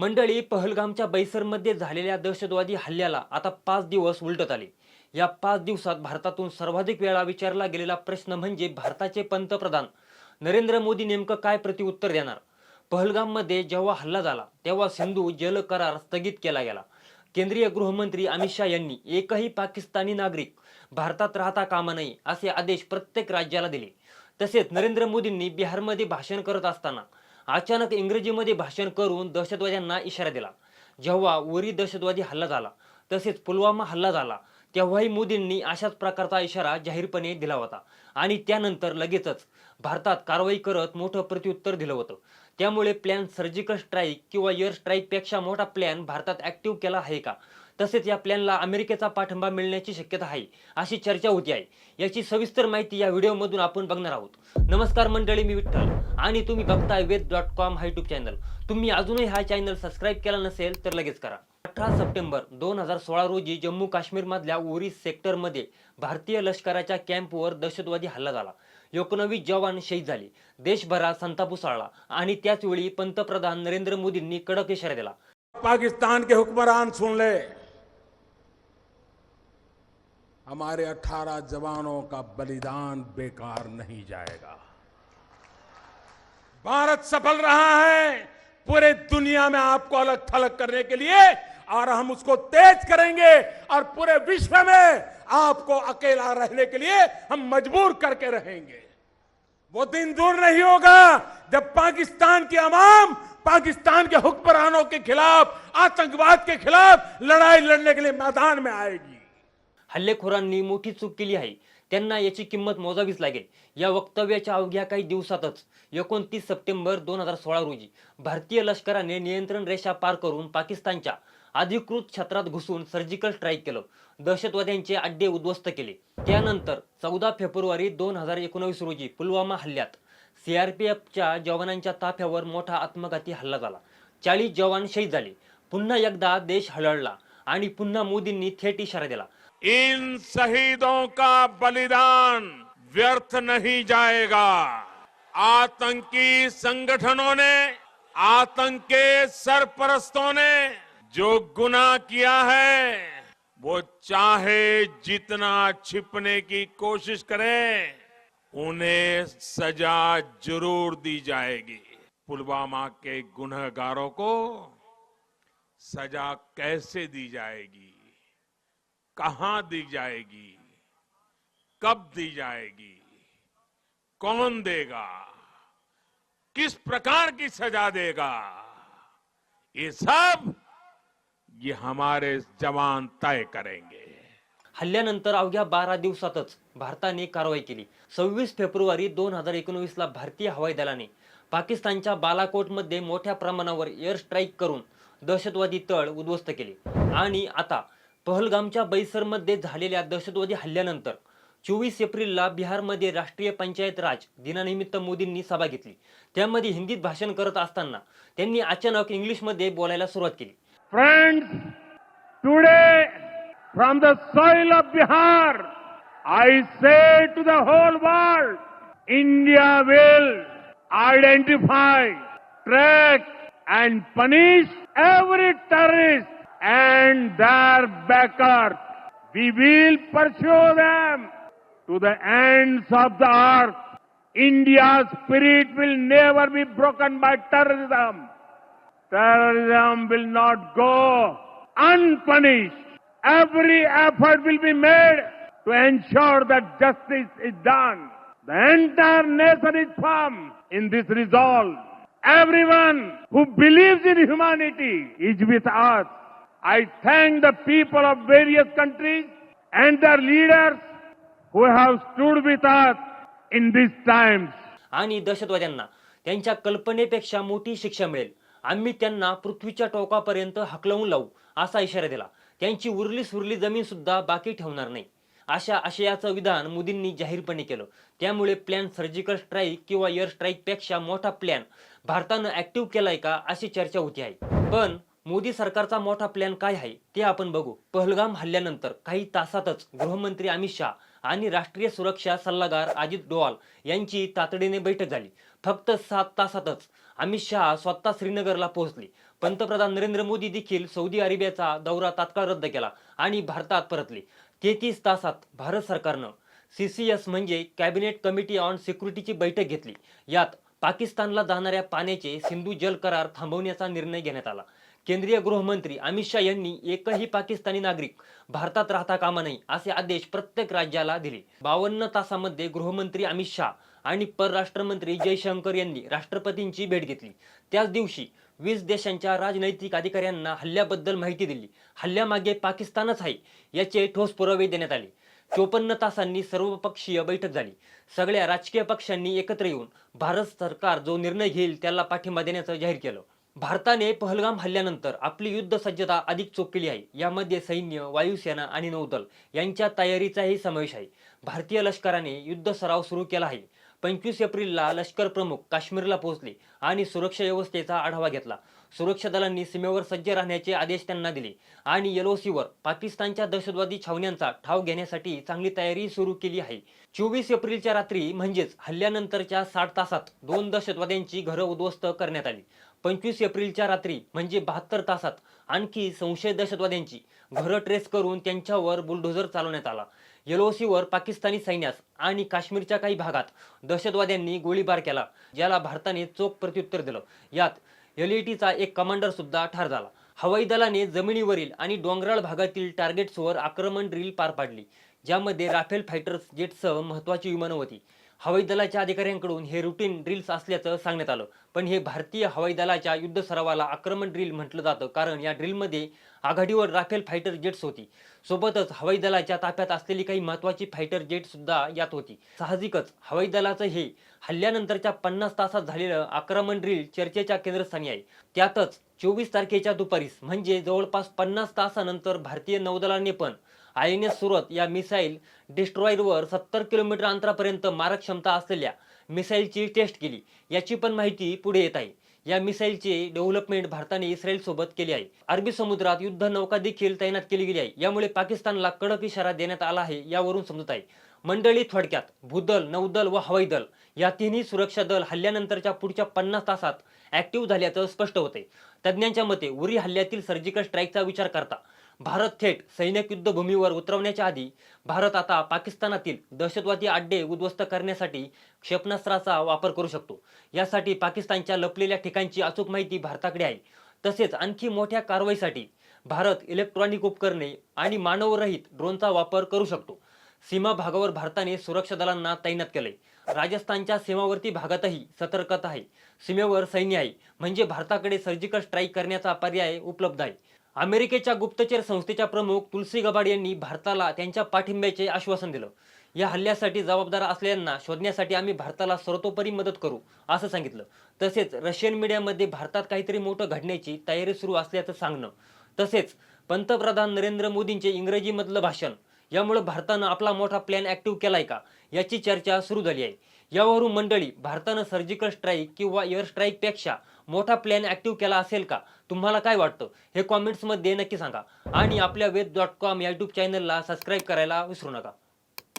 मंडळी पहलगामच्या बैसरमध्ये झालेल्या दहशतवादी हल्ल्याला आता पाच दिवस उलटत आले. या पाच दिवसात भारतातून सर्वाधिक वेळा विचारला गेलेला प्रश्न म्हणजे भारताचे पंतप्रधान नरेंद्र मोदी नेमकं काय प्रतिउत्तर देणार? पहलगाममध्ये जेव्हा हल्ला झाला तेव्हा सिंधू जल करार स्थगित केला गेला. केंद्रीय गृहमंत्री अमित शहा यांनी एकही पाकिस्तानी नागरिक भारतात राहता कामा नये असे आदेश प्रत्येक राज्याला दिले. तसेच नरेंद्र मोदींनी बिहारमध्ये भाषण करत असताना अचानक इंग्रजीमध्ये भाषण करून दहशतवाद्यांना इशारा दिला. जेव्हा उरी दहशतवादी हल्ला झाला तसेच पुलवामा हल्ला झाला तेव्हाही मोदींनी अशाच प्रकारचा इशारा जाहीरपणे दिला होता. आणि त्यानंतर लगेचच भारतात कारवाई करत मोठं प्रत्युत्तर दिलं होतं. त्यामुळे प्लॅन सर्जिकल स्ट्राईक किंवा एअर स्ट्राईकपेक्षा मोठा प्लॅन भारतात ऍक्टिव्ह केला आहे का? तसेच या प्लॅनला अमेरिकेचा पाठिंबा मिळण्याची शक्यता आहे अशी चर्चा होती आहे. याची सविस्तर माहिती या व्हिडिओमधून आपण बघणार आहोत. नमस्कार मंडळी मी विठ्ठल आणि तुम्ही बघताय वेद डॉट कॉम हा युट्यूब चॅनल. तुम्ही अजूनही हा चॅनल सबस्क्राईब केला नसेल तर लगेच करा. अठरा सप्टेंबर दोन हजार सोळा रोजी जम्मू काश्मीरमधल्या उरी सेक्टरमध्ये भारतीय लष्कराच्या कॅम्पवर दहशतवादी हल्ला झाला. एकोणवीस जवान शहीद झाले. देशभरात संताप उसळला आणि त्याचवेळी पंतप्रधान नरेंद्र मोदींनी कडक इशारा दिला. पाकिस्तान के हुक्मरान सुनले हमारे 18 जवानों का बलिदान बेकार नहीं जाएगा। भारत सफल रहा है, पूरे दुनिया में आपको अलग थलग करने के लिए और हम उसको तेज करेंगे और पूरे विश्व में आपको अकेला रहने के लिए हम मजबूर करके रहेंगे। वो दिन दूर नहीं होगा जब पाकिस्तान की आवाम पाकिस्तान के हुक्मरानों के खिलाफ, आतंकवाद के खिलाफ लड़ाई लड़ने के लिए मैदान में आएगी। हल्लेखोरांनी मोठी चूक केली आहे. त्यांना याची किंमत मोजावीच लागेल. या वक्तव्याच्या अवघ्या काही दिवसातच एकोणतीस सप्टेंबर दोन हजार सोळा रोजी भारतीय लष्कराने नियंत्रण रेषा पार करून पाकिस्तानच्या अधिकृत क्षेत्रात घुसून सर्जिकल स्ट्राईक केलं. दहशतवाद्यांचे अड्डे उद्ध्वस्त केले. त्यानंतर चौदा फेब्रुवारी दोन हजार एकोणवीस रोजी पुलवामा हल्ल्यात सीआरपीएफच्या जवानांच्या ताफ्यावर मोठा आत्मघाती हल्ला झाला. चाळीस जवान शहीद झाले. पुन्हा एकदा देश हळहळला आणि पुन्हा मोदींनी थेट इशारा दिला. इन शहीदों का बलिदान व्यर्थ नहीं जाएगा। आतंकी संगठनों ने, आतंक के सरपरस्तों ने जो गुनाह किया है, वो चाहे जितना छिपने की कोशिश करें, उन्हें सजा ज़रूर दी जाएगी। पुलवामा के गुनहगारों को सजा कैसे दी जाएगी? कहां दी जाएगी? कब दी जाएगी? कौन देगा? किस प्रकार की सजा देगा? ये सब ये हमारे जवान तय करेंगे। हल्ल्यानंतर अवघ्या बारा दिवसातच भारताने कारवाई केली. सव्वीस फेब्रुवारी दोन हजार एकोणवीस ला भारतीय हवाई दलाने पाकिस्तानच्या बालाकोटमध्ये मोठ्या प्रमाणावर एअर स्ट्राईक करून दहशतवादी तळ उद्ध्वस्त केले. आणि आता पहलगामच्या बैसरमध्ये झालेल्या दहशतवादी हल्ल्यानंतर चोवीस एप्रिलला बिहारमध्ये राष्ट्रीय पंचायत राज दिनानिमित्त मोदींनी सभा घेतली. त्यामध्ये हिंदीत भाषण करत असताना त्यांनी अचानक इंग्लिशमध्ये बोलायला सुरुवात केली. Friends today from the soil of Bihar I say to the whole world India will identify track and punish every terrorist their backers. We will pursue them to the ends of the earth. India's spirit will never be broken by terrorism. Terrorism will not go unpunished. Every effort will be made to ensure that justice is done. The entire nation is firm in this resolve. Everyone who believes in humanity is with us. I thank the people of various countries and their leaders who have stood with us in these times. आणि दहशतवाद्यांना त्यांच्या कल्पनेपेक्षा मोठी शिक्षा मिळेल. आम्ही त्यांना पृथ्वीच्या टोकापर्यंत हकलवून लावू असा इशारा दिला. त्यांची उरली सुरली जमीन सुद्धा बाकी ठेवणार नाही. अशा आशयाचं विधान मोदींनी जाहीरपणे केलं. त्यामुळे प्लॅन सर्जिकल स्ट्राईक किंवा एअर स्ट्राईकपेक्षा मोठा प्लॅन भारतानं ऍक्टिव्ह केलाय का अशी चर्चा होती आहे. पण मोदी सरकारचा मोठा प्लॅन काय आहे ते आपण बघू. पहलगाम हल्ल्यानंतर काही तासातच गृहमंत्री अमित शहा आणि राष्ट्रीय सुरक्षा सल्लागार अजित डोवाल यांची तातडीने बैठक झाली. फक्त सात तासातच अमित शहा स्वतः श्रीनगरला पोहोचले. पंतप्रधान नरेंद्र मोदी देखील सौदी अरेबियाचा दौरा तात्काळ रद्द केला आणि भारतात परतले. तेहतीस तासात भारत सरकारनं सी सी एस म्हणजे कॅबिनेट कमिटी ऑन सिक्युरिटीची बैठक घेतली. यात पाकिस्तानला जाणाऱ्या पाण्याचे सिंधू जल करार थांबवण्याचा निर्णय घेण्यात आला. केंद्रीय गृहमंत्री अमित शाह यांनी एकही पाकिस्तानी नागरिक भारतात राहता कामा नाही असे आदेश प्रत्येक राज्याला दिले. बावन्न तासामध्ये गृहमंत्री अमित शाह आणि परराष्ट्र मंत्री जयशंकर यांनी राष्ट्रपतींची भेट घेतली. त्याच दिवशी वीस देशांच्या राजनैतिक अधिकाऱ्यांना हल्ल्याबद्दल माहिती दिली. हल्ल्यामागे पाकिस्तानच आहे याचे ठोस पुरावे देण्यात आले. चोपन्न तासांनी सर्वपक्षीय बैठक झाली. सगळ्या राजकीय पक्षांनी एकत्र येऊन भारत सरकार जो निर्णय घेईल त्याला पाठिंबा देण्याचं जाहीर केलं. भारताने पहलगाम हल्ल्यानंतर आपली युद्ध सज्जता अधिक चोख केली आहे. यामध्ये सैन्य वायुसेना आणि नौदल यांच्या तयारीचाही समावेश आहे. भारतीय लष्कराने युद्ध सराव सुरू केला आहे. पंचवीस एप्रिलला लष्कर प्रमुख काश्मीरला पोहोचले आणि सुरक्षा व्यवस्थेचा आढावा घेतला. सुरक्षा दलांनी सीमेवर सज्ज राहण्याचे आदेश त्यांना दिले आणि एलओसीवर पाकिस्तानच्या दहशतवादी छावण्यांचा ठाव घेण्यासाठी चांगली तयारी सुरू केली आहे. चोवीस एप्रिलच्या रात्री म्हणजेच हल्ल्यानंतरच्या साठ तासात दोन दहशतवाद्यांची घरं उद्ध्वस्त करण्यात आली. पंचवीस एप्रिलच्या रात्री म्हणजे बहात्तर तासात आणखी संशय दहशतवाद्यांची घरं ट्रेस करून त्यांच्यावर बुलडोझर चालवण्यात आला. येलोसीवर पाकिस्तानी सैन्यास आणि काश्मीरच्या काही भागात दहशतवाद्यांनी गोळीबार केला ज्याला भारताने चोख प्रत्युत्तर दिलं. यात एलईटीचा एक कमांडर सुद्धा ठार झाला. हवाई दलाने जमिनीवरील आणि डोंगराळ भागातील टार्गेट्सवर आक्रमण ड्रिल पार पाडली ज्यामध्ये राफेल फायटर्स जेटसह महत्वाची विमानं होती. हवाई दलाच्या अधिकाऱ्यांकडून हे रुटीन ड्रिल्स असल्याचं सांगण्यात आलं. पण हे भारतीय हवाई दलाच्या युद्ध सरावाला आक्रमण ड्रिल म्हटलं जातं कारण या ड्रिलमध्ये आघाडीवर राफेल फायटर जेट्स होती. सोबतच हवाई दलाच्या ताफ्यात असलेली काही महत्वाची फायटर जेट सुद्धा यात होती. साहजिकच हवाई दलाचं हे हल्ल्यानंतरच्या पन्नास तासात झालेलं आक्रमण ड्रिल चर्चेच्या केंद्रस्थानी आहे. त्यातच चोवीस तारखेच्या दुपारीस म्हणजे जवळपास पन्नास तासानंतर भारतीय नौदलाने पण आय एन एस सुरत या मिसाईल डिस्ट्रॉयरवर सत्तर किलोमीटर अंतरापर्यंत मारक क्षमता असलेल्या मिसाईलची टेस्ट केली. याची पण माहिती पुढे येत आहे. या मिसाईलचे डेव्हलपमेंट भारताने इस्रायल सोबत केली आहे. अरबी समुद्रात युद्ध नौका देखील तैनात केली गेली आहे. यामुळे पाकिस्तानला कडक इशारा देण्यात आला आहे यावरून समजत आहे. मंडळी थोडक्यात भूदल नौदल व हवाई दल या तिन्ही सुरक्षा दल हल्ल्यानंतरच्या पुढच्या पन्नास तासात ऍक्टिव्ह झाल्याचं स्पष्ट होते. तज्ज्ञांच्या मते उरी हल्ल्यातील सर्जिकल स्ट्राईकचा विचार करता भारत थेट सैनिक युद्धभूमीवर उतरवण्याच्या आधी भारत आता पाकिस्तानातील दहशतवादी अड्डे उद्ध्वस्त करण्यासाठी क्षेपणास्त्राचा वापर करू शकतो. यासाठी पाकिस्तानच्या लपलेल्या ठिकाणची अचूक माहिती भारताकडे आहे. तसेच आणखी मोठ्या कारवाईसाठी भारत इलेक्ट्रॉनिक उपकरणे आणि मानवरहित ड्रोनचा वापर करू शकतो. सीमा भागावर भारताने सुरक्षा दलांना तैनात केले राजस्थानच्या सीमावर्ती भागातही सतर्कता आहे. सीमेवर सैन्य आहे. म्हणजे भारताकडे सर्जिकल स्ट्राईक करण्याचा पर्याय उपलब्ध आहे. अमेरिकेच्या गुप्तचर संस्थेच्या प्रमुख तुलसी गबाड यांनी भारताला त्यांच्या पाठिंब्याचे आश्वासन दिलं. या हल्ल्यासाठी जबाबदार असलेल्यांना शोधण्यासाठी आम्ही भारताला सर्वतोपरी मदत करू असं सांगितलं. तसेच रशियन मीडियामध्ये भारतात काहीतरी मोठं घडण्याची तयारी सुरू असल्याचं सांगणं. तसेच पंतप्रधान नरेंद्र मोदींचे इंग्रजीमधलं भाषण यामुळे भारतानं आपला मोठा प्लॅन ऍक्टिव्ह केलाय का? याची चर्चा सुरू झाली आहे. यावरून मंडळी भारतानं सर्जिकल स्ट्राईक किंवा एअर स्ट्राईकपेक्षा मोठा प्लॅन ऍक्टिव्ह केला असेल का? तुम्हाला काय वाटतं? हे कॉमेंट्समध्ये नक्की सांगा. आणि आपल्या वेद डॉट कॉम या चॅनलला सबस्क्राईब करायला विसरू नका.